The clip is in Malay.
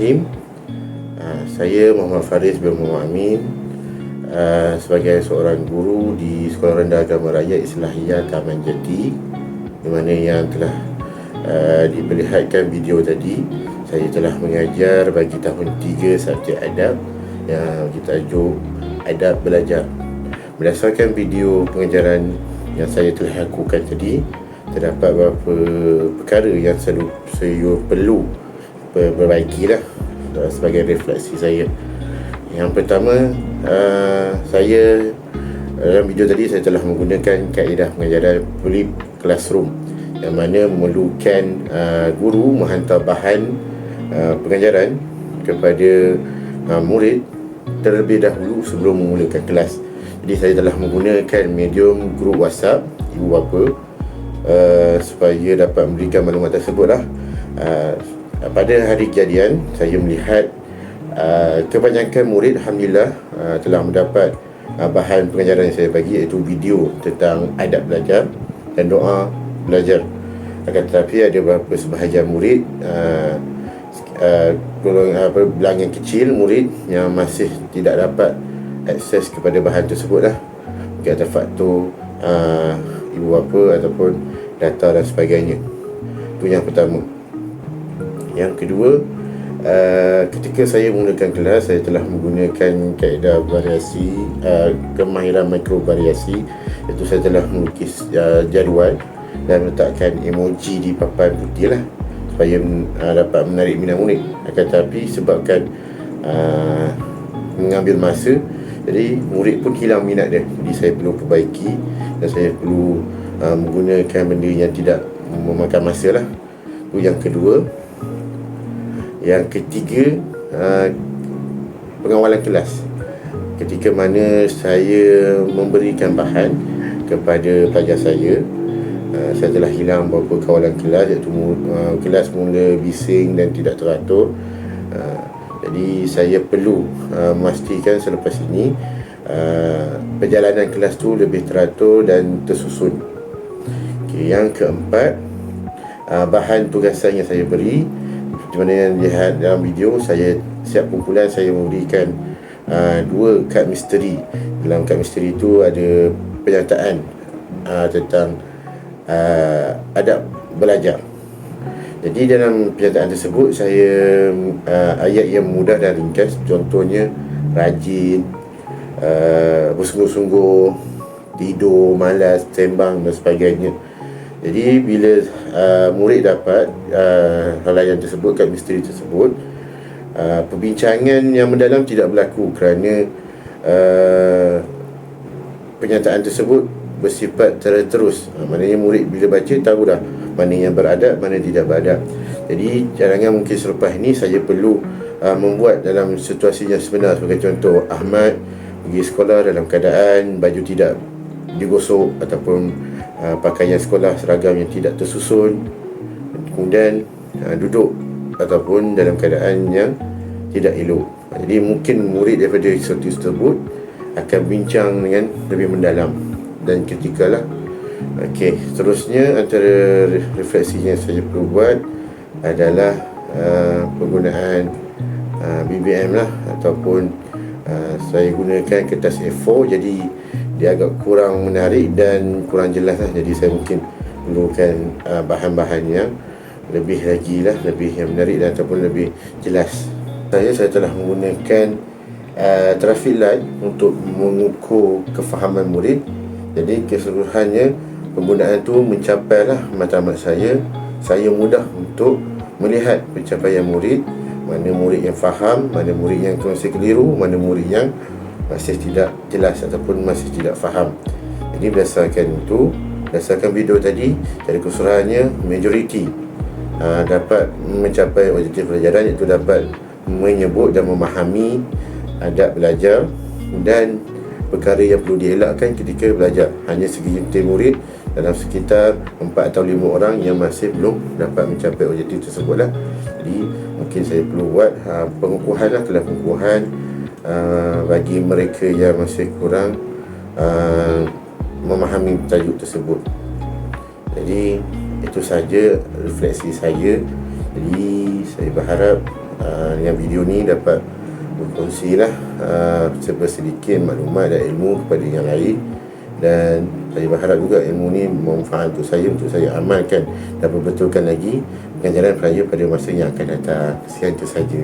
Bismillahirrahmanirrahim. Uh, saya Muhammad Faris bin Muhammad Amin uh, sebagai seorang guru di Sekolah Rendah Agama Raya Islahiyah Taman Jati di mana yang telah uh, diperlihatkan video tadi Saya telah mengajar bagi tahun 3 subjek adab yang kita tajuk adab belajar. Berdasarkan video pengajaran yang saya telah lakukan tadi, terdapat beberapa perkara yang selalu saya perlu perbaikilah sebagai refleksi saya. Yang pertama, uh, saya dalam video tadi saya telah menggunakan kaedah pengajaran flip classroom yang mana memerlukan uh, guru menghantar bahan uh, pengajaran kepada uh, murid terlebih dahulu sebelum memulakan kelas. Jadi saya telah menggunakan medium grup WhatsApp ibu bapa uh, supaya dapat memberikan maklumat tersebut lah. Uh, pada hari kejadian saya melihat uh, kebanyakan murid alhamdulillah uh, telah mendapat bahan pengajaran yang saya bagi iaitu video tentang adab belajar dan doa belajar. Akan tetapi ada beberapa sebahagian murid apa, bilangan kecil murid yang masih tidak dapat akses kepada bahan tersebut lah mungkin ada faktor ibu bapa ataupun data dan sebagainya. Itu yang pertama yang kedua Uh, ketika saya menggunakan kelas saya telah menggunakan kaedah variasi uh, kemahiran mikrovariasi iaitu saya telah melukis uh, jadual dan letakkan emoji di papan putih lah supaya uh, dapat menarik minat murid. Akan tetapi sebabkan uh, mengambil masa jadi murid pun hilang minat dia. Jadi saya perlu perbaiki dan saya perlu uh, menggunakan benda yang tidak memakan masa lah. Itu yang kedua yang ketiga uh, Pengawalan kelas. Ketika mana saya memberikan bahan Kepada pelajar saya uh, Saya telah hilang beberapa kawalan kelas Iaitu uh, kelas mula bising dan tidak teratur. Uh, Jadi saya perlu uh, memastikan selepas ini uh, Perjalanan kelas tu lebih teratur dan tersusun. Okay, Yang keempat uh, Bahan tugasan yang saya beri di mana yang lihat dalam video saya siap kumpulan saya memberikan uh, dua kad misteri. Dalam kad misteri itu ada penyataan uh, tentang uh, adab belajar. Jadi dalam penyataan tersebut saya uh, ayat yang mudah dan ringkas. Contohnya rajin uh, bersungguh-sungguh tidur malas sembang dan sebagainya jadi bila uh, murid dapat uh, halayan tersebut kat misteri tersebut uh, Perbincangan yang mendalam tidak berlaku kerana uh, Penyataan tersebut bersifat terus uh, Maknanya murid bila baca tahu dah Mana yang beradab, mana tidak beradab. Jadi cadangan mungkin selepas ini saya perlu uh, membuat dalam situasi yang sebenar. Sebagai contoh Ahmad pergi sekolah dalam keadaan baju tidak digosok Ataupun uh, pakaian sekolah seragam yang tidak tersusun kemudian uh, duduk ataupun dalam keadaan yang tidak elok. Jadi mungkin murid daripada sesuatu tersebut akan bincang dengan lebih mendalam dan ketika lah. Okey, seterusnya antara refleksi yang saya perlu buat adalah uh, penggunaan uh, BBM lah ataupun uh, saya gunakan kertas A4 jadi dia agak kurang menarik dan kurang jelas lah. Jadi saya mungkin perlukan uh, bahan-bahan yang lebih lagi lah lebih yang menarik dan ataupun lebih jelas. Saya saya telah menggunakan uh, traffic light untuk mengukur kefahaman murid. Jadi keseluruhannya penggunaan tu mencapai lah matlamat saya. Saya mudah untuk melihat pencapaian murid mana murid yang faham mana murid yang masih keliru mana murid yang masih tidak jelas ataupun masih tidak faham. Jadi berdasarkan itu, berdasarkan video tadi, jadi keseluruhannya majoriti uh, dapat mencapai objektif pelajaran iaitu dapat menyebut dan memahami adab belajar dan perkara yang perlu dielakkan ketika belajar. Hanya segelintir murid dalam sekitar 4 atau 5 orang yang masih belum dapat mencapai objektif tersebut lah. Jadi mungkin saya perlu buat uh, pengukuhan lah, kelas pengukuhan uh, bagi mereka yang masih kurang uh, memahami tajuk tersebut. Jadi itu saja refleksi saya. Jadi saya berharap uh, yang video ni dapat berkongsi lah uh, sedikit maklumat dan ilmu kepada yang lain dan Saya berharap juga ilmu ni manfaat untuk saya Untuk saya amalkan dan perbetulkan lagi Pengajaran Peraya pada masa yang akan datang Sekian itu saja